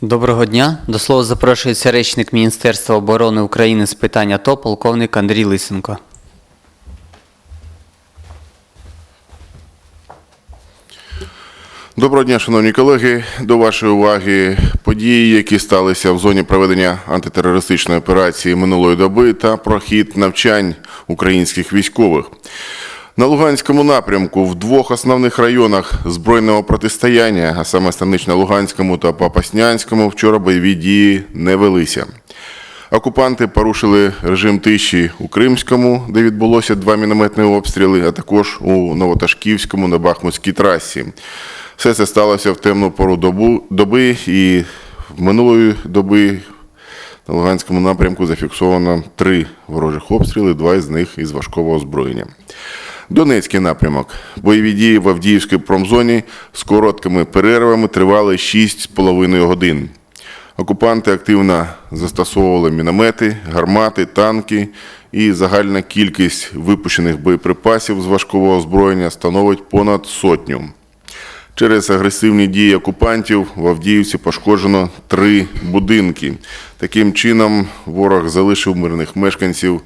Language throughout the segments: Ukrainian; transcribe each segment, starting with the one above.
Доброго дня. До слова запрошується речник Міністерства оборони України з питань АТО, полковник Андрій Лисенко. Доброго дня, шановні колеги. До вашої уваги події, які сталися в зоні проведення антитерористичної операції минулої доби та прохід навчань українських військових. На Луганському напрямку в двох основних районах збройного протистояння, а саме Станично-Луганському та Попаснянському, вчора бойові дії не велися. Окупанти порушили режим тиші у Кримському, де відбулося два мінометні обстріли, а також у Новоташківському на Бахмутській трасі. Все це сталося в темну пору добу, доби, і в минулої доби на Луганському напрямку зафіксовано три ворожих обстріли, два із них із важкого озброєння. Донецький напрямок. Бойові дії в Авдіївській промзоні з короткими перервами тривали 6,5 годин. Окупанти активно застосовували міномети, гармати, танки, і загальна кількість випущених боєприпасів з важкого озброєння становить понад сотню. Через агресивні дії окупантів в Авдіївці пошкоджено три будинки. Таким чином, ворог залишив мирних мешканців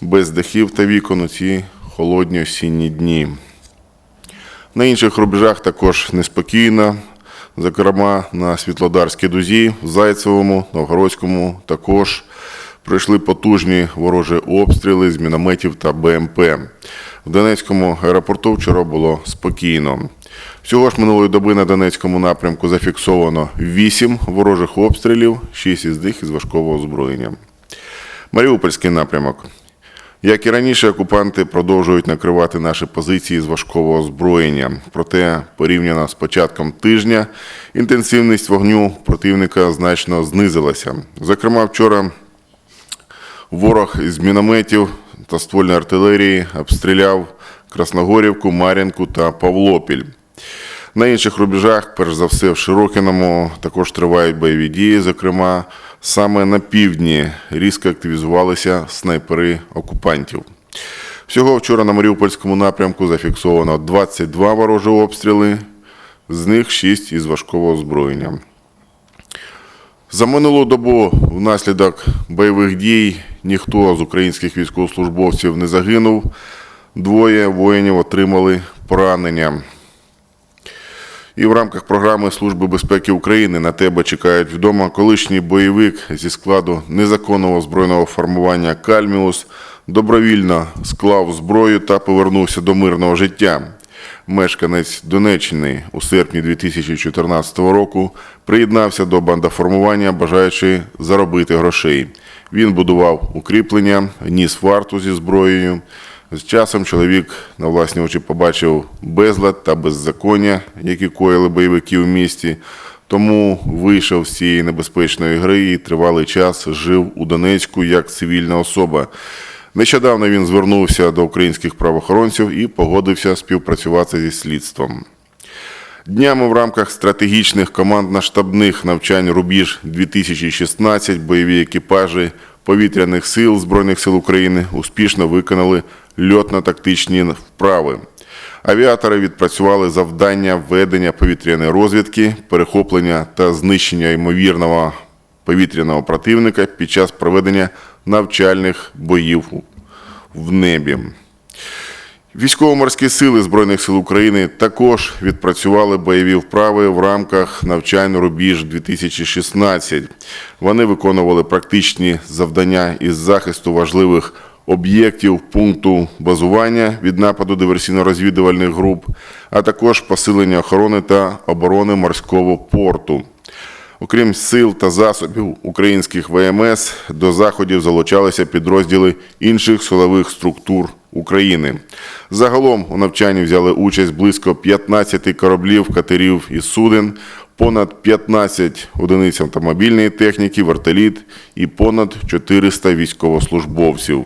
без дахів та вікон у ці холодні осінні дні. На інших рубежах також неспокійно, зокрема на Світлодарській дузі, в Зайцевому, Новгородському також пройшли потужні ворожі обстріли з мінометів та БМП. В Донецькому аеропорту вчора було спокійно. Всього ж минулої доби на Донецькому напрямку зафіксовано 8 ворожих обстрілів, 6 із них із важкого озброєння. Маріупольський напрямок. Як і раніше, окупанти продовжують накривати наші позиції з важкого озброєння. Проте, порівняно з початком тижня, інтенсивність вогню противника значно знизилася. Зокрема, вчора ворог із мінометів та ствольної артилерії обстріляв Красногорівку, Мар'їнку та Павлопіль. На інших рубежах, перш за все в Широкіному, також тривають бойові дії. Зокрема, саме на півдні різко активізувалися снайпери окупантів. Всього вчора на Маріупольському напрямку зафіксовано 22 ворожі обстріли, з них 6 із важкого озброєння. За минулу добу внаслідок бойових дій ніхто з українських військовослужбовців не загинув. Двоє воїнів отримали поранення. І в рамках програми Служби безпеки України на тебе чекають вдома колишній бойовик зі складу незаконного збройного формування Кальміус добровільно склав зброю та повернувся до мирного життя. Мешканець Донеччини у серпні 2014 року приєднався до бандаформування, бажаючи заробити грошей. Він будував укріплення, ніс варту зі зброєю. З часом чоловік на власні очі побачив безлад та беззаконня, які коїли бойовики в місті. Тому вийшов з цієї небезпечної гри і тривалий час жив у Донецьку як цивільна особа. Нещодавно він звернувся до українських правоохоронців і погодився співпрацювати зі слідством. Днями в рамках стратегічних командно-штабних навчань Рубіж 2016 бойові екіпажі повітряних сил Збройних сил України успішно виконали льотно-тактичні вправи. Авіатори відпрацювали завдання ведення повітряної розвідки, перехоплення та знищення ймовірного повітряного противника під час проведення навчальних боїв в небі. Військово-морські сили Збройних сил України також відпрацювали бойові вправи в рамках навчань Рубіж 2016. Вони виконували практичні завдання із захисту важливих об'єктів пункту базування від нападу диверсійно-розвідувальних груп, а також посилення охорони та оборони морського порту. Окрім сил та засобів українських ВМС, до заходів залучалися підрозділи інших силових структур України. Загалом у навчанні взяли участь близько 15 кораблів, катерів і суден, понад 15 одиниць автомобільної техніки, вертоліт і понад 400 військовослужбовців.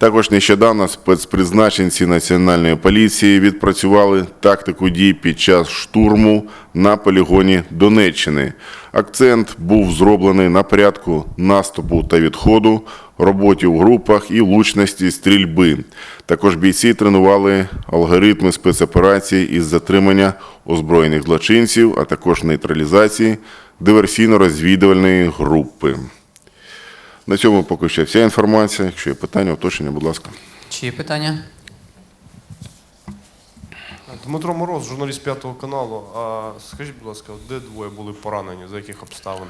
Також нещодавно спецпризначенці Національної поліції відпрацювали тактику дій під час штурму на полігоні Донеччини. Акцент був зроблений на порядку наступу та відходу, роботі в групах і влучності стрільби. Також бійці тренували алгоритми спецоперацій із затримання озброєних злочинців, а також нейтралізації диверсійно-розвідувальної групи. На цьому поки що вся інформація. Якщо є питання, уточнення, будь ласка. Чи є питання? Дмитро Мороз, журналіст п'ятого каналу. А скажіть, будь ласка, де двоє були поранені? За яких обставин?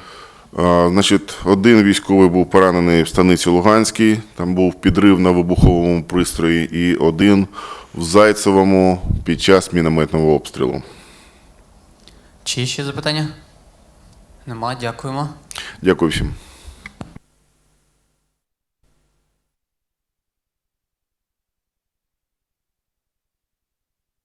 Значить, один військовий був поранений в станиці Луганській, там був підрив на вибуховому пристрої, і один в Зайцевому під час мінометного обстрілу. Чи ще запитання? Нема, дякуємо. Дякую всім.